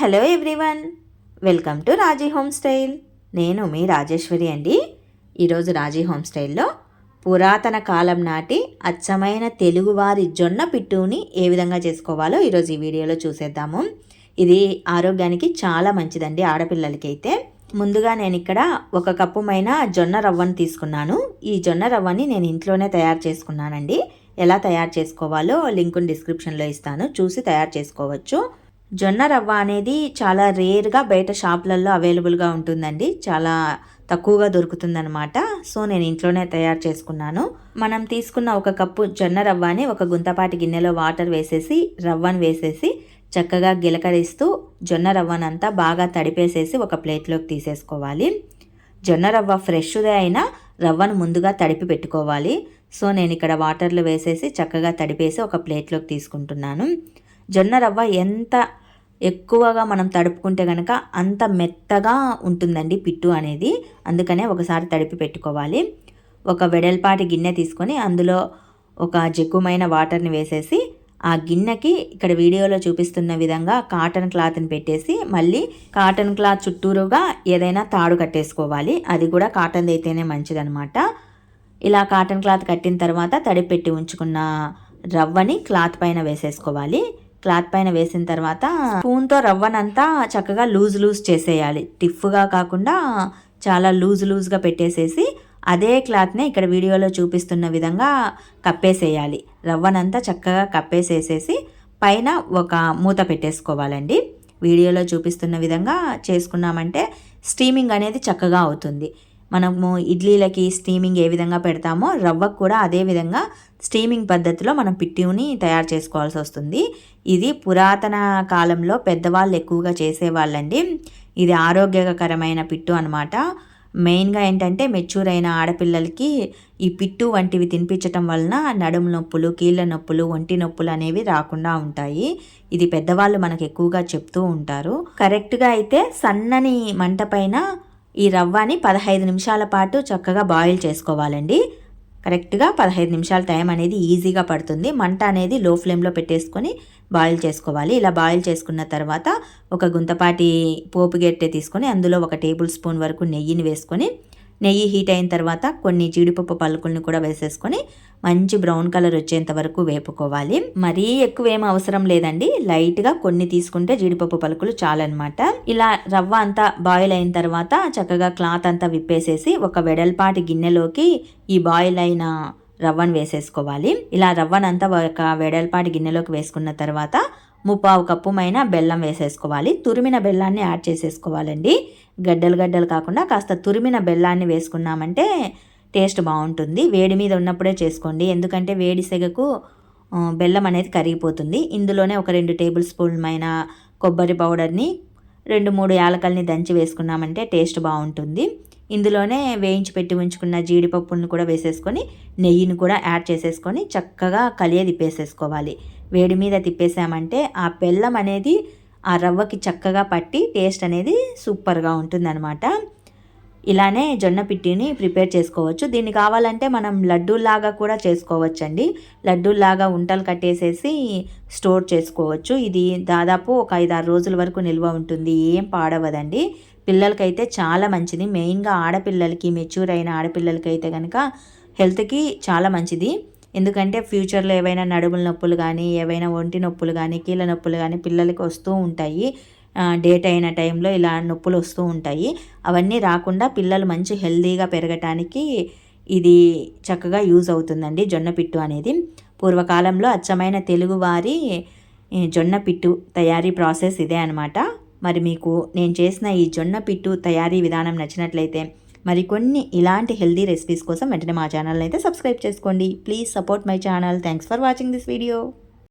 Hello everyone welcome to Raji home style నేను మీ రాజేశ్వరి అండి. ఈరోజు రాజీ హోమ్ స్టైల్లో పురాతన కాలం నాటి అచ్చమైన తెలుగువారి జొన్న పిట్టుని ఏ విధంగా చేసుకోవాలో ఈరోజు ఈ వీడియోలో చూసేద్దాము. ఇది ఆరోగ్యానికి చాలా మంచిదండి ఆడపిల్లలకి అయితే ముందుగా నేను ఇక్కడ ఒక కప్పుమైన జొన్న రవ్వను తీసుకున్నాను. ఈ జొన్న రవ్వని నేను ఇంట్లోనే తయారు చేసుకున్నానండి. ఎలా తయారు చేసుకోవాలో లింకుని డిస్క్రిప్షన్లో ఇస్తాను. చూసి తయారు చేసుకోవచ్చు. జొన్న రవ్వ అనేది చాలా రేర్గా బయట షాపులలో అవైలబుల్గా ఉంటుందండి. చాలా తక్కువగా దొరుకుతుందనమాట సో నేను ఇంట్లోనే తయారు చేసుకున్నాను. మనం తీసుకున్న ఒక కప్పు జొన్న రవ్వని ఒక గుంతపాటి గిన్నెలో వాటర్ వేసేసి రవ్వను వేసేసి చక్కగా గిలకరిస్తూ జొన్న రవ్వనంతా బాగా తడిపేసేసి ఒక ప్లేట్లోకి తీసేసుకోవాలి. జొన్న రవ్వ ఫ్రెష్దే అయినా రవ్వను ముందుగా తడిపి పెట్టుకోవాలి. సో నేను ఇక్కడ వాటర్లో వేసేసి చక్కగా తడిపేసి ఒక ప్లేట్లోకి తీసుకుంటున్నాను. జొన్న రవ్వ ఎంత ఎక్కువగా మనం తడుపుకుంటే కనుక అంత మెత్తగా ఉంటుందండి పిట్టు అనేది. అందుకనే ఒకసారి తడిపి పెట్టుకోవాలి. ఒక వెడల్పాటి గిన్నె తీసుకొని అందులో ఒక జగ్గుమైన వాటర్ని వేసేసి ఆ గిన్నెకి ఇక్కడ వీడియోలో చూపిస్తున్న విధంగా కాటన్ క్లాత్ని పెట్టేసి మళ్ళీ కాటన్ క్లాత్ చుట్టూరుగా ఏదైనా తాడు కట్టేసుకోవాలి. అది కూడా కాటన్ అయితేనే మంచిదనమాట ఇలా కాటన్ క్లాత్ కట్టిన తర్వాత తడిపెట్టి ఉంచుకున్న రవ్వని క్లాత్ పైన వేసేసుకోవాలి. క్లాత్ పైన వేసిన తర్వాత స్పూన్తో రవ్వనంతా చక్కగా లూజ్ లూజ్ చేసేయాలి. టిఫ్గా కాకుండా చాలా లూజ్ లూజ్గా పెట్టేసేసి అదే క్లాత్నే ఇక్కడ వీడియోలో చూపిస్తున్న విధంగా కప్పేసేయాలి. రవ్వనంతా చక్కగా కప్పేసేసేసి పైన ఒక మూత పెట్టేసుకోవాలండి. వీడియోలో చూపిస్తున్న విధంగా చేసుకున్నామంటే స్టీమింగ్ అనేది చక్కగా అవుతుంది. మనము ఇడ్లీలకి స్టీమింగ్ ఏ విధంగా పెడతామో రవ్వకు కూడా అదే విధంగా స్టీమింగ్ పద్ధతిలో మనం పిట్టిని తయారు చేసుకోవాల్సి వస్తుంది. ఇది పురాతన కాలంలో పెద్దవాళ్ళు ఎక్కువగా చేసేవాళ్ళండి. ఇది ఆరోగ్యకరమైన పిట్టు అనమాట మెయిన్గా ఏంటంటే మెచ్యూర్ అయిన ఆడపిల్లలకి ఈ పిట్టు వంటివి తినిపించటం వలన నడుము నొప్పులు కీళ్ళ నొప్పులు ఒంటి నొప్పులు అనేవి రాకుండా ఉంటాయి. ఇది పెద్దవాళ్ళు మనకు ఎక్కువగా చెప్తూ ఉంటారు. కరెక్ట్గా అయితే సన్నని మంట పైన ఈ రవ్వని పదహైదు నిమిషాల పాటు చక్కగా బాయిల్ చేసుకోవాలండి. కరెక్ట్గా పదహైదు నిమిషాల టైం అనేది ఈజీగా పడుతుంది. మంట అనేది లో ఫ్లేమ్లో పెట్టేసుకొని బాయిల్ చేసుకోవాలి. ఇలా బాయిల్ చేసుకున్న తర్వాత ఒక గుంతపాటి పోపు గెట్టె తీసుకొని అందులో ఒక టేబుల్ స్పూన్ వరకు నెయ్యిని వేసుకొని నెయ్యి హీట్ అయిన తర్వాత కొన్ని జీడిపప్పు పలుకుల్ని కూడా వేసేసుకొని మంచి బ్రౌన్ కలర్ వచ్చేంత వరకు వేపుకోవాలి. మరీ ఎక్కువ ఏం అవసరం లేదండి. లైట్గా కొన్ని తీసుకుంటే జీడిపప్పు పలుకులు చాలన్నమాట. ఇలా రవ్వ అంతా బాయిల్ అయిన తర్వాత చక్కగా క్లాత్ అంతా విప్పేసేసి ఒక వెడల్పాటి గిన్నెలోకి ఈ బాయిల్ అయిన రవ్వను వేసేసుకోవాలి. ఇలా రవ్వనంతా ఒక వెడల్పాటి గిన్నెలోకి వేసుకున్న తర్వాత ముప్పావు కప్పుమైన బెల్లం వేసేసుకోవాలి. తురిమిన బెల్లాన్ని యాడ్ చేసేసుకోవాలండి. గడ్డలు గడ్డలు కాకుండా కాస్త తురిమిన బెల్లాన్ని వేసుకున్నామంటే టేస్ట్ బాగుంటుంది. వేడి మీద ఉన్నప్పుడే చేసుకోండి. ఎందుకంటే వేడి సెగకు బెల్లం అనేది కరిగిపోతుంది. ఇందులోనే ఒక రెండు టేబుల్ స్పూన్మైన కొబ్బరి పౌడర్ని రెండు మూడు యాలకల్ని దంచి వేసుకున్నామంటే టేస్ట్ బాగుంటుంది. ఇందులోనే వేయించి పెట్టి ఉంచుకున్న జీడిపప్పును కూడా వేసేసుకొని నెయ్యిని కూడా యాడ్ చేసేసుకొని చక్కగా కలియ తిప్పేసేసుకోవాలి. వేడి మీద తిప్పేసామంటే ఆ బెల్లం అనేది ఆ రవ్వకి చక్కగా పట్టి టేస్ట్ అనేది సూపర్గా ఉంటుందన్నమాట. ఇలానే జొన్న పిట్టిని ప్రిపేర్ చేసుకోవచ్చు. దీన్ని కావాలంటే మనం లడ్డూలాగా కూడా చేసుకోవచ్చండి. లడ్డూలాగా ఉంటలు కట్టేసేసి స్టోర్ చేసుకోవచ్చు. ఇది దాదాపు ఒక ఐదారు రోజుల వరకు నిల్వ ఉంటుంది. ఏం పాడవదండి. పిల్లలకైతే చాలా మంచిది. మెయిన్గా ఆడపిల్లలకి మెచ్యూర్ అయిన ఆడపిల్లలకి అయితే కనుక హెల్త్కి చాలా మంచిది. ఎందుకంటే ఫ్యూచర్లో ఏవైనా నడుముల నొప్పులు కానీ ఏవైనా ఒంటి నొప్పులు కానీ కీళ్ళ నొప్పులు కానీ పిల్లలకి వస్తూ ఉంటాయి. డేట్ అయిన టైంలో ఇలా నొప్పులు వస్తూ ఉంటాయి. అవన్నీ రాకుండా పిల్లలు మంచి హెల్తీగా పెరగటానికి ఇది చక్కగా యూజ్ అవుతుందండి జొన్న పిట్టు అనేది. పూర్వకాలంలో అచ్చమైన తెలుగువారి జొన్న పిట్టు తయారీ ప్రాసెస్ ఇదే అనమాట మరి మీకు నేను చేసిన ఈ జొన్న పిట్టు తయారీ విధానం నచ్చినట్లయితే మరికొన్ని ఇలాంటి హెల్దీ రెసిపీస్ కోసం వెంటనే మా ఛానల్ని అయితే సబ్స్క్రైబ్ చేసుకోండి. Please support my channel. Thanks for watching this video.